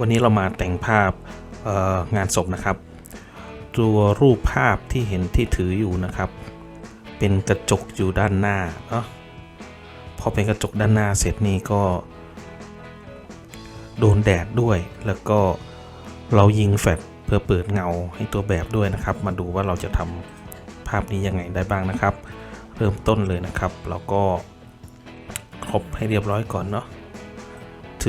วันนี้เรามาแต่งภาพงานศพนะครับ ตัวรูปภาพที่เห็นที่ถืออยู่นะครับ เป็นกระจกอยู่ด้านหน้าเนาะพอเป็นกระจกด้านหน้าเสร็จนี่ก็ โดนแดดด้วย แล้วก็เรายิงแฟลชเพื่อเปิดเงาให้ตัวแบบด้วยนะครับ มาดูว่าเราจะทำภาพนี้ยังไงได้บ้างนะครับ เริ่มต้นเลยนะครับเราก็ครบให้เรียบร้อยก่อนเนาะ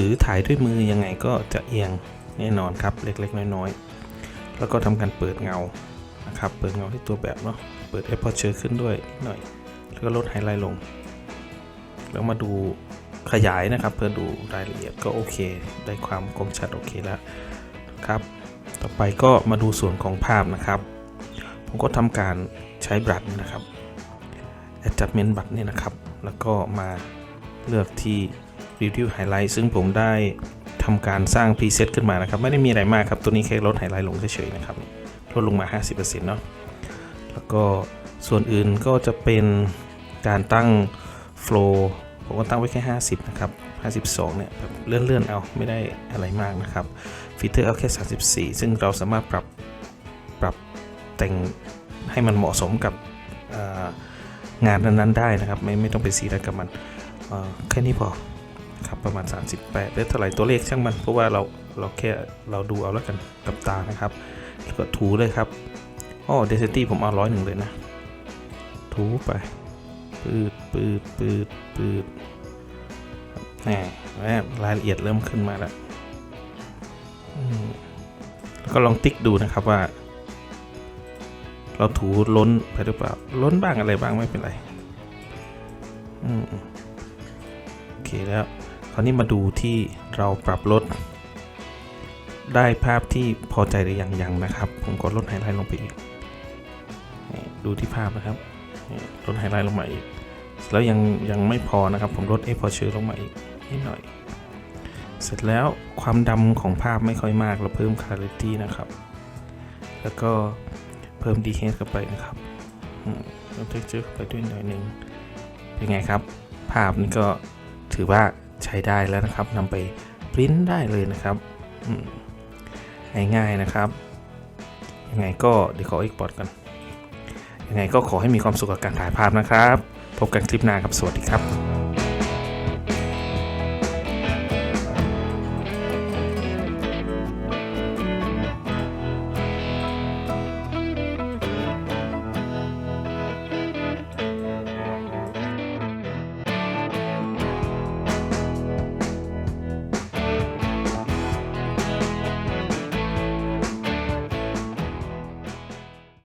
ถือถ่ายด้วยมือยังไงก็จะเอียงแน่นอนครับเล็กๆ น้อยๆ แล้วก็ทำการเปิดเงานะครับเปิดเงาที่ตัวแบบเนาะเปิด Aperture ขึ้นด้วยนิดหน่อย แล้วก็ลดไฮไลท์ลง แล้วมาดูขยายนะครับ เพื่อดูรายละเอียดก็โอเค ได้ความคมชัดโอเคแล้วครับ ต่อไปก็มาดูส่วนของภาพนะครับ ผมก็ทำการใช้บรัชนะครับ adjustment บัตรนี่นะครับ แล้วก็มาเลือกที่ reduce highlight ซึ่งผมได้ทำการสร้าง preset ขึ้นมานะครับ ไม่ได้มีอะไรมากครับ ตัวนี้แค่ลดไฮไลท์ลงเฉยๆนะครับ ลดลงมา 50%เนาะแล้วก็ส่วนอื่นก็จะเป็นการตั้ง flow ผมก็ตั้งไว้แค่ 50 นะครับ 52 เนี่ยแบบเลื่อนๆ เอาไม่ได้อะไรมากนะครับฟิลเตอร์เอาแค่ 34 ซึ่งเราสามารถปรับปรับแต่งให้มันเหมาะสมกับงานนั้นๆได้นะครับ ไม่ไม่ต้องไปซีเรียสกับมันแค่นี้พอ ครับประมาณ 38หรือเท่าไหร่ตัวเลขช่างมันเพราะว่าเราเราแค่เราดูเอาแล้วกันกับตานะครับแล้วก็ถูเลยครับอ๋อเดซิตี้ผมเอาร้อยหนึ่งเลยนะ ถูไปปืดปืดปืดปืดแหมแรายละเอียดเริ่มขึ้นมาแล้วแล้วก็ลองติ๊กดูนะครับว่า เราถูล้นไปหรือเปล่า ล้นบ้างอะไรบ้างไม่เป็นไร อืมโอเคแล้ว ราวนี้มาดูที่เราปรับลด ได้ภาพที่พอใจหรือยังยังนะครับ ผมกดลดไฮไลท์ลงไปอีกดูที่ภาพนะครับลดไฮไลท์ลงมาอีก แล้วยังยังไม่พอนะครับ ผมลด Aperture ลงมาอีกนิดหน่อย เสร็จแล้วความดำของภาพไม่ค่อยมาก เราเพิ่ม Clarity นะครับ แล้วก็เพิ่ม Decay เข้าไปนะครับเพิ่ม Texture เข้าไปด้วยหน่อยหนึ่งเป็นไงครับ ภาพนี้ก็ถือว่า ใช้ได้แล้วนะครับนำไปปริ้นได้เลยนะครับง่ายๆนะครับ ยังไงก็เดี๋ยวขออีกปอดกันยังไงก็ขอให้มีความสุขกับการถ่ายภาพนะครับ พบกันคลิปหน้าครับ สวัสดีครับ